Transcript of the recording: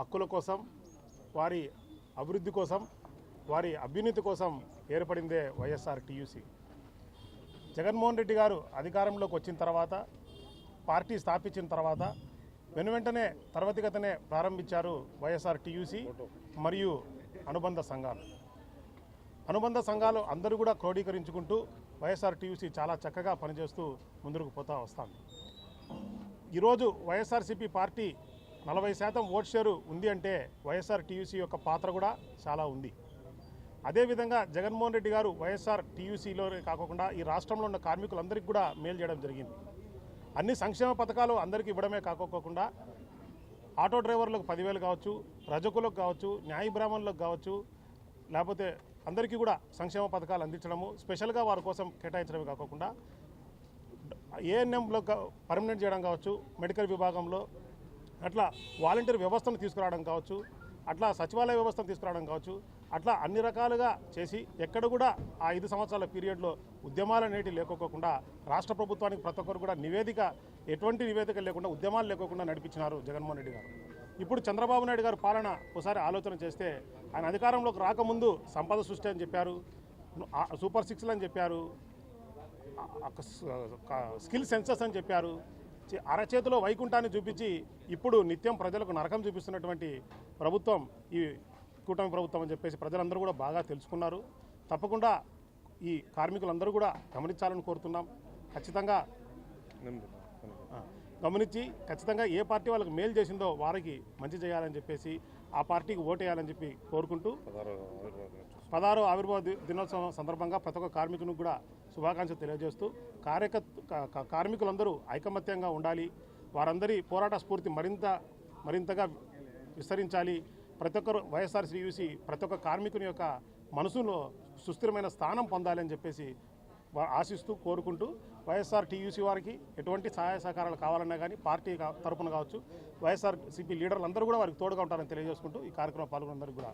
హక్కుల కోసం వారి అభివృద్ధి కోసం వారి అభ్యున్నతి కోసం ఏర్పడిందే వైఎస్ఆర్ టీయూసీ. జగన్మోహన్ రెడ్డి గారు అధికారంలోకి వచ్చిన తర్వాత పార్టీ స్థాపించిన తర్వాత వెనువెంటనే తరగతిగతనే ప్రారంభించారు వైఎస్ఆర్ టీయూసీ మరియు అనుబంధ సంఘాలు. అనుబంధ సంఘాలు అందరూ కూడా క్రోడీకరించుకుంటూ వైఎస్ఆర్ టీయూసీ చాలా చక్కగా పనిచేస్తూ ముందుకు పోతా వస్తాను ఈరోజు వైఎస్ఆర్సీపీ పార్టీ నలభై శాతం ఓట్ షేరు ఉంది అంటే వైఎస్ఆర్ టీయూసీ యొక్క పాత్ర కూడా చాలా ఉంది. అదేవిధంగా జగన్మోహన్ రెడ్డి గారు వైఎస్ఆర్ టీయూసీలో కాకుండా ఈ రాష్ట్రంలో ఉన్న కార్మికులందరికీ కూడా మేలు చేయడం జరిగింది. అన్ని సంక్షేమ పథకాలు అందరికీ ఇవ్వడమే కాకోకుండా ఆటో డ్రైవర్లకు పదివేలు కావచ్చు రజకులకు కావచ్చు న్యాయ బ్రాహ్మణులకు కావచ్చు లేకపోతే అందరికీ కూడా సంక్షేమ పథకాలు అందించడము స్పెషల్గా వారి కోసం కేటాయించడమే కాకుండా ఏఎన్ఎంలో పర్మనెంట్ చేయడం కావచ్చు మెడికల్ విభాగంలో అట్లా వాలంటీర్ వ్యవస్థను తీసుకురావడం కావచ్చు అట్లా సచివాలయ వ్యవస్థను తీసుకురావడం కావచ్చు అట్లా అన్ని రకాలుగా చేసి ఎక్కడ కూడా ఆ ఐదు సంవత్సరాల పీరియడ్లో ఉద్యమాలు అనేటివి లేకోకుండా రాష్ట్ర ప్రభుత్వానికి ప్రతి ఒక్కరు కూడా నివేదిక ఎటువంటి నివేదిక లేకుండా ఉద్యమాలు లేకోకుండా నడిపించినారు జగన్మోహన్ రెడ్డి గారు. ఇప్పుడు చంద్రబాబు నాయుడు గారు పాలన ఒకసారి ఆలోచన చేస్తే ఆయన అధికారంలోకి రాకముందు సంపద సృష్టి అని చెప్పారు సూపర్ సిక్స్లు అని చెప్పారు స్కిల్ సెన్సస్ అని చెప్పారు అరచేతిలో వైకుంఠాన్ని చూపించి ఇప్పుడు నిత్యం ప్రజలకు నరకం చూపిస్తున్నటువంటి ప్రభుత్వం ఈ కూటమి ప్రభుత్వం అని చెప్పేసి ప్రజలందరూ కూడా బాగా తెలుసుకున్నారు. తప్పకుండా ఈ కార్మికులందరూ కూడా గమనించాలని కోరుతున్నాం. ఖచ్చితంగా గమనించి ఖచ్చితంగా ఏ పార్టీ వాళ్ళకి మేలు చేసిందో వారికి మంచి చేయాలని చెప్పేసి ఆ పార్టీకి ఓటేయాలని చెప్పి కోరుకుంటూ పదహారో ఆవిర్భావ. దినోత్సవం సందర్భంగా ప్రతి ఒక్క కార్మికునికి కూడా శుభాకాంక్షలు తెలియజేస్తూ కార్యక కార్మికులందరూ ఐకమత్యంగా ఉండాలి. వారందరి పోరాట స్ఫూర్తి మరింత మరింతగా విస్తరించాలి. ప్రతి ఒక్కరు వైఎస్ఆర్ ప్రతి ఒక్క కార్మికుని యొక్క మనసులో సుస్థిరమైన స్థానం పొందాలి అని చెప్పేసి ఆశిస్తూ కోరుకుంటూ వైఎస్ఆర్ టీయూసీ వారికి ఎటువంటి సహాయ సహకారాలు కావాలన్నా కానీ పార్టీ తరఫున కావచ్చు. వైఎస్ఆర్ సిపి లీడర్లు అందరూ కూడా వారికి తోడుగా ఉంటారని తెలియజేసుకుంటూ ఈ కార్యక్రమం పాల్గొనందరికీ కూడా